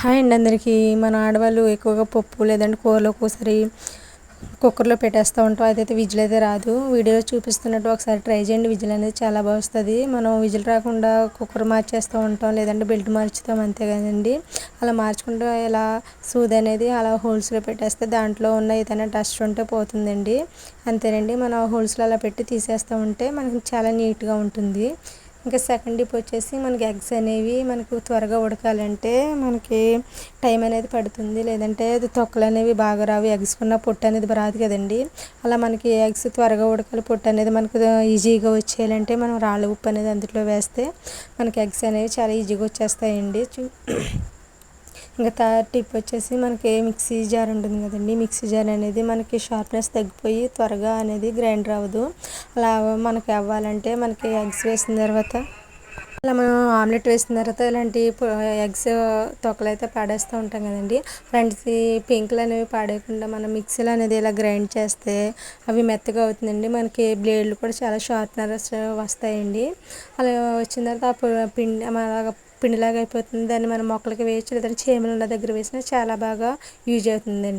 Hi అండి అందరికీ. మన ఆడవాళ్ళు ఎక్కువగా పప్పు లేదంటే కూరలో ఒక్కోసారి కుక్కర్లో పెట్టేస్తూ ఉంటాం. అదైతే విజిల్ అయితే రాదు. వీడియోలో చూపిస్తున్నట్టు ఒకసారి ట్రై చేయండి. విజిల్ అనేది చాలా బాగా వస్తుంది. మనం విజిల్ రాకుండా కుక్కర్ మార్చేస్తూ ఉంటాం లేదంటే బెల్ట్ మార్చుతాం అంతే కదండి అలా మార్చుకుంటూ ఇలా సూది అనేది అలా హోల్స్లో పెట్టేస్తే దాంట్లో ఉన్న ఏదైనా డస్ట్ ఉంటే పోతుందండి. అంతేనండి. మనం హోల్స్లో అలా పెట్టి తీసేస్తూ ఉంటే మనకి చాలా నీట్గా ఉంటుంది. ఇంకా సెకండ్ డిప్ వచ్చేసి మనకి ఎగ్స్ అనేవి మనకు త్వరగా ఉడకాలంటే మనకి టైం అనేది పడుతుంది. లేదంటే తొక్కలు అనేవి బాగా రావు. ఎగ్స్ కున్న పొట్టు అనేది రాదు కదండి. అలా మనకి ఎగ్స్ త్వరగా ఉడకాలి. పొట్టు అనేది మనకు ఈజీగా వచ్చేయాలంటే మనం రాళ్ళ ఉప్పు అనేది అందులో వేస్తే మనకి ఎగ్స్ అనేవి చాలా ఈజీగా వచ్చేస్తాయండి. ఇంకా థర్డ్ టిప్ వచ్చేసి మనకి మిక్సీ జార్ ఉంటుంది కదండి. మిక్సీ జార్ అనేది మనకి షార్ప్నెస్ తగ్గిపోయి త్వరగా అనేది గ్రైండర్ అవ్వదు అలా మనకి అవ్వాలంటే మనకి ఎగ్స్ వేసిన తర్వాత అలా మనం ఆమ్లెట్ వేసిన తర్వాత ఇలాంటి ఎగ్స్ తొక్కలు అయితే పాడేస్తూ ఉంటాం కదండి. అలాంటి పెంకులు అనేవి పాడేయకుండా మనం మిక్సీలో అనేది ఇలా గ్రైండ్ చేస్తే అవి మెత్తగా అవుతుందండి. మనకి బ్లేడ్లు కూడా చాలా షార్ప్నర్స్ వస్తాయండి. అలా వచ్చిన తర్వాత ఆ పిండి అలాగ పిండిలాగా అయిపోతుంది. దాన్ని మనం మొక్కలకి వేయచ్చు లేదంటే చేమలు ఉన్న దగ్గర వేసినా చాలా బాగా యూజ్ అవుతుందండి.